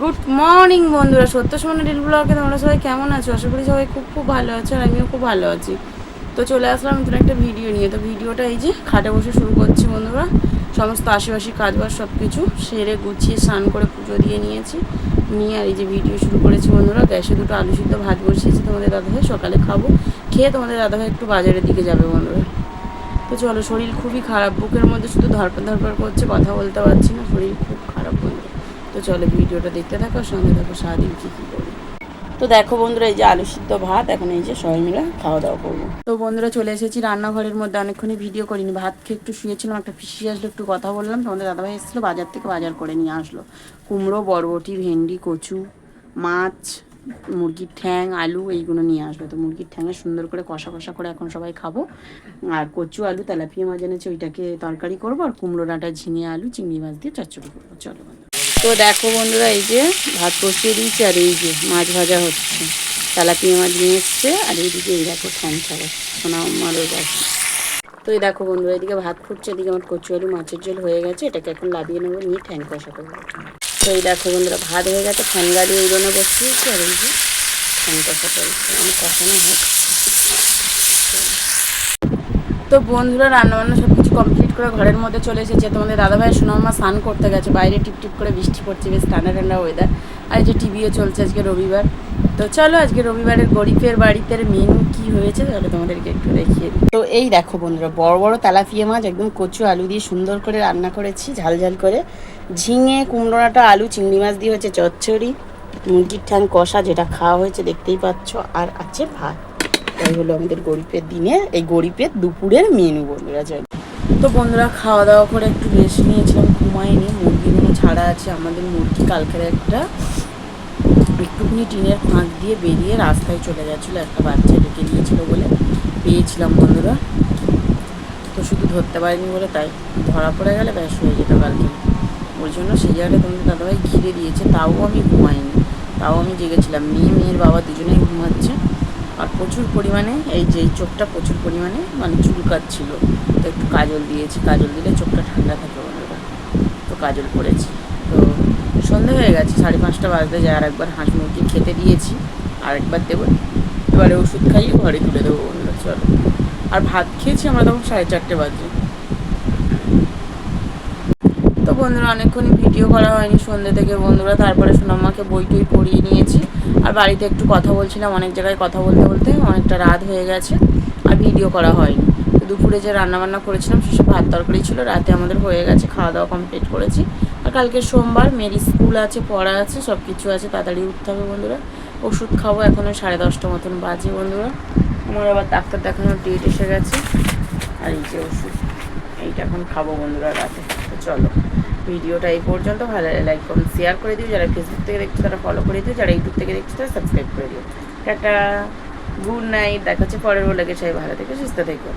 Good morning বন্ধুরা। সত্য সময় রিল ব্লগে তোমরা সবাই কেমন আছো? আশা করি সবাই খুব খুব ভালো আছো আর আমিও খুব ভালো আছি। তো চলে আসলাম নতুন একটা ভিডিও নিয়ে। তো ভিডিওটা এই যে খাটে বসে শুরু করছি বন্ধুরা। সমস্ত আশেপাশে কাজবাজ সব কিছু সেরে গুছিয়ে স্নান করে পুজো দিয়ে নিয়েছি। নিয়ে আর এই যে ভিডিও শুরু করেছি বন্ধুরা। গ্যাসে দুটো আলু সিদ্ধ ভাত বসিয়েছি তোমাদের দাদাভাই, সকালে খাব। খেয়ে তোমাদের দাদাভাই একটু বাজারের দিকে যাবে বন্ধুরা। তো চলো, শরীর খুবই খারাপ। বুকের মধ্যে শুধু ধরপড় ধরপড় করছে, কথা বলতে পারছি না। শরীর খুব খারাপ বন্ধু তো চলো ভিডিওটা দেখতে থাকো সঙ্গে থাকো সারাদিন কী কী করি। তো দেখো বন্ধুরা, এই যে আলু সিদ্ধ ভাত, এখন এই যে সবাই মিলে খাওয়া দাওয়া করব। তো বন্ধুরা চলে এসেছি রান্নাঘরের মধ্যে, অনেকক্ষণই ভিডিও করিনি, ভাত খেয়ে একটু শুয়েছিলাম, একটা পিসি আসলো, একটু কথা বললাম, তোমাদের দাদাভাই এসেছিল, বাজার থেকে বাজার করে নিয়ে আসলো। কুমড়ো, বরবটি, ভেন্ডি, কচু, মাছ, মুরগির ঠ্যাং, আলু, এইগুলো নিয়ে আসবে তো মুরগির ঠ্যাঙে সুন্দর করে কষা কষা করে এখন সবাই খাব। আর কচু, আলু, তেলাপিয়া মাছ এনেছে, ওইটাকে তরকারি করব, আর কুমড়ো ডাঁটা ঝিঙে, আলু, চিংড়ি মাছ দিয়ে চচ্চড়ি করব। চলো বন্ধুরা। তো দেখো বন্ধুরা, এই যে ভাত বসিয়ে দিয়েছি আর এই যে মাছ ভাজা হচ্ছে। তেলাপিয়া মাছ নিয়ে এসছে, আর এইদিকে এই দেখো ঠ্যাং ছাড়া সোনা মারের বাসি তো এই দেখো বন্ধুরা এদিকে ভাত ফুটছে, এদিকে আমার কচু আলু, মাছের ঝোল হয়ে গেছে, এটাকে এখন লাভিয়ে নেব, নিয়ে ঠ্যাং কষা করব। তো এই দেখো বন্ধুরা, ভাত হয়ে গেছে ফ্যান গাড়ি উড়োনো বসিয়েছি, আর এই যে ঠ্যাং কষা চলছে আমি কষানো হচ্ছে। তো বন্ধুরা, রান্নাবান্না সব কমপ্লিট করে ঘরের মধ্যে চলে এসেছে। তোমাদের দাদাভাই সোনামা স্নান করতে গেছে। বাইরে টিপ টিপ করে বৃষ্টি পড়ছে, বেশ ঠান্ডা ঠান্ডা ওয়েদার আর যে টিভিও চলছে আজকে রবিবার। তো চলো আজকে রবিবারের গরিবের বাড়িতে মেনু কি হয়েছে তাহলে তোমাদেরকে একটু দেখিয়ে দিই। তো এই দেখো বন্ধুরা, বড় বড় তেলাপিয়া মাছ, একদম কচু আলু দিয়ে সুন্দর করে রান্না করেছি, ঝাল ঝাল করে। ঝিঙে, কুমড়োটা, আলু, চিংড়ি মাছ দিয়ে হচ্ছে চচ্চড়ি, মুরগির ঠ্যাং কষা যেটা খাওয়া হয়েছে দেখতেই পাচ্ছ, আর আছে ভাত। এই হলো আমাদের গরিবের দিনে, এই গরিবের দুপুরের মেনু বন্ধুরা যাই তো বন্ধুরা খাওয়া দাওয়া করে একটু রেস্ট নিয়েছিলাম, ঘুমাইনি। মুরগিগুলো ছাড়া আছে আমাদের মুরগি, কালকের একটা। একটুখানি টিনের ফাঁক দিয়ে বেরিয়ে রাস্তায় চলে গেছিল, একটা বাচ্চা ঢুকে দিয়েছিল বলে পেয়েছিলাম বন্ধুরা। তো শুধু ধরতে পারিনি বলে তাই, ধরা পড়ে গেলে ব্যাস হয়ে যেত কালকে। ওই জন্য সেই জায়গাটা তোমাদের দাদাভাই ঘিরে দিয়েছে, তাও আমি ঘুমাইনি। তাও আমি জেগেছিলাম। মেয়ে, মেয়ের বাবা দুজনেই ঘুমাচ্ছে। আর প্রচুর পরিমাণে, এই যে এই চোখটা প্রচুর পরিমাণে মানে চুলকাচ্ছিল। তো একটু কাজল দিয়েছি, কাজল দিলে চোখটা ঠান্ডা থাকে বন্ধুরা। তো কাজল পড়েছি তো সন্ধে হয়ে গেছে, সাড়ে পাঁচটা বাজতে যায়, আর একবার হাঁস মুরগি খেতে দিয়েছি আরেকবার দেবো। এবারে ওষুধ খাইয়ে ঘরে তুলে দেবো বন্ধুরা, চলো। আর ভাত খেয়েছি আমরা তখন সাড়ে চারটে বাজে। বন্ধুরা অনেকক্ষণ ভিডিও করা হয়নি সন্ধ্যে থেকে বন্ধুরা, তারপরে সোনাম্মাকে বই টই পড়িয়ে নিয়েছি। আর বাড়িতে একটু কথা বলছিলাম, অনেক জায়গায় কথা বলতে বলতে অনেকটা রাত হয়ে গেছে, আর ভিডিও করা হয়নি। দুপুরে যে রান্নাবান্না করেছিলাম সেসব ভাত তরকারি ছিল, রাতে আমাদের হয়ে গেছে খাওয়া দাওয়া কমপ্লিট করেছি। আর কালকে সোমবার মেরি স্কুল আছে, পড়া আছে সব কিছু আছে, তাড়াতাড়ি উঠতে হবে বন্ধুরা। ওষুধ খাব এখনও সাড়ে দশটা মতন বাজে বন্ধুরা। আমার আবার ডাক্তার দেখানোর ডেট এসে গেছে। আর এই যে ওষুধ, এইটা এখন খাব বন্ধুরা রাতে। চলো। ভিডিওটা এই পর্যন্ত। ভালো লাইক কমেন্ট শেয়ার করে দিও। যারা ফেসবুক থেকে দেখছ, তারা ফলো করে দিও। যারা ইউটিউব থেকে দেখছ, তারা সাবস্ক্রাইব করে দিও। টাটা। গুড নাইট দেখা হচ্ছে পরের বলে সবাই ভালো থেকে, সুস্থ থেকো।